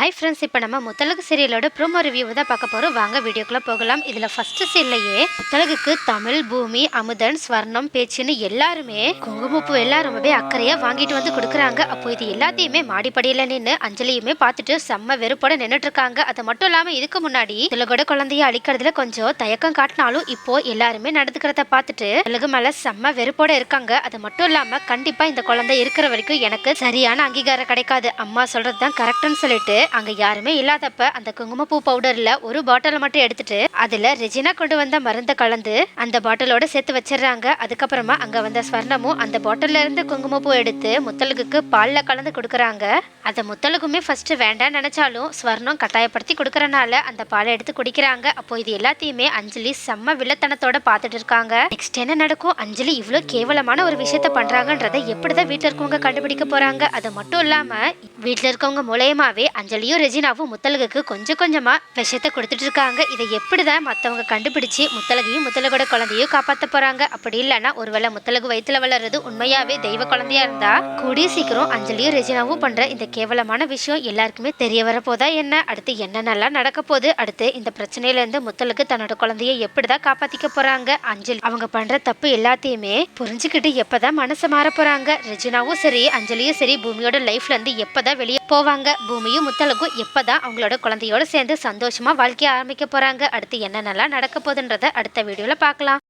Hi friends இப்போ நம்ம Muthazhagu சீரியலோட promo review தான் பார்க்க போகிறோம் வாங்க வீடியோக்குள்ளே போகலாம். இதில் ஃபர்ஸ்ட் சீன்லையே முத்தலகுக்கு தமிழ் பூமி அமுதன் ஸ்வர்ணம் பேச்சுன்னு எல்லாருமே குங்குமப்பூ எல்லாம் ரொம்பவே அக்கறையாக வாங்கிட்டு வந்து கொடுக்குறாங்க. அப்போ இது எல்லாத்தையுமே மாடிப்படியில் நின்று அஞ்சலியுமே பார்த்துட்டு செம்ம வெறுப்போட நின்றுட்டு இருக்காங்க அது மட்டும் இல்லாமல் இதுக்கு முன்னாடி திலகோட குழந்தைய அழிக்கிறதுல கொஞ்சம் தயக்கம் காட்டினாலும் இப்போ எல்லாருமே நடந்துக்கிறத பார்த்துட்டு திலகு மேலே செம்ம வெறுப்போட இருக்காங்க. அது மட்டும் இல்லாமல் கண்டிப்பாக இந்த குழந்தை இருக்கிற வரைக்கும் எனக்கு சரியான அங்கீகாரம் கிடைக்காது. அம்மா சொல்கிறது தான் கரெக்டுன்னு சொல்லிட்டு அங்கே யாருமே இல்லாதப்ப அந்த குங்குமப்பூ பவுடரில் ஒரு பாட்டிலை மட்டும் எடுத்துகிட்டு அதில் ரெஜினா கொண்டு வந்த மருந்தை கலந்து அந்த பாட்டிலோட சேர்த்து வச்சிடுறாங்க. அதுக்கப்புறமா அங்கே வந்த ஸ்வர்ணமும் அந்த பாட்டில்ல இருந்து குங்குமப்பூ எடுத்து முத்தலுக்கு பாலில் கலந்து கொடுக்குறாங்க. அதை முத்தலுக்குமே ஃபர்ஸ்ட் வேண்டாம் நினைச்சாலும் ஸ்வர்ணம் கட்டாயப்படுத்தி கொடுக்கறனால அந்த பாலை எடுத்து குடிக்கிறாங்க. அப்போ இது எல்லாத்தையுமே அஞ்சலி செம்ம வில்லத்தனத்தோட பார்த்துட்டு இருக்காங்க. நெக்ஸ்ட் என்ன நடக்கும்? அஞ்சலி இவ்வளோ கேவலமான ஒரு விஷயத்த பண்றாங்கன்றதை எப்படிதான் வீட்டில் இருக்கவங்க கண்டுபிடிக்க போறாங்க? அது மட்டும் இல்லாம வீட்டில் இருக்கவங்க மூலயமாவே அஞ்சலியும் ரெஜினாவும் முத்தலுக்கு கொஞ்சம் கொஞ்சமா விஷயத்த கொடுத்துட்டு இருக்காங்க. இதை எப்படிதான் மற்றவங்க கண்டுபிடிச்சு முத்தலகையும் முத்தலகோட குழந்தையும் காப்பாற்ற போறாங்க. அப்படி இல்லைன்னா ஒருவேளை முத்தலகு வயிற்றுல வளர்றது உண்மையாவே தெய்வ குழந்தையா இருந்தா கூடிய சீக்கிரம் அஞ்சலியும் ரெஜினாவும் பண்ற இந்த கேவலமான விஷயம் எல்லாருக்குமே தெரிய வரப்போதா என்ன? அடுத்து என்னென்னலாம் நடக்க போகுது? அடுத்து இந்த பிரச்சனையில இருந்து முத்தலுக்கு தன்னோட குழந்தைய எப்படிதான் காப்பாத்திக்க போறாங்க? அஞ்சலி அவங்க பண்ற தப்பு எல்லாத்தையுமே புரிஞ்சுக்கிட்டு எப்பதான் மனசு மாற போறாங்க? ரெஜினாவும் சரி அஞ்சலியும் சரி பூமியோட லைஃப்ல இருந்து எப்பதான் வெளியே போவாங்க? பூமியும் முத்தலகும் எப்பதான் அவங்களோட குழந்தையோட சேர்ந்து சந்தோஷமா வாழ்க்கைய ஆரம்பிக்க போறாங்க? அடுத்து என்னென்னலாம் நடக்க போகுதுன்றத அடுத்த வீடியோவில் பார்க்கலாம்.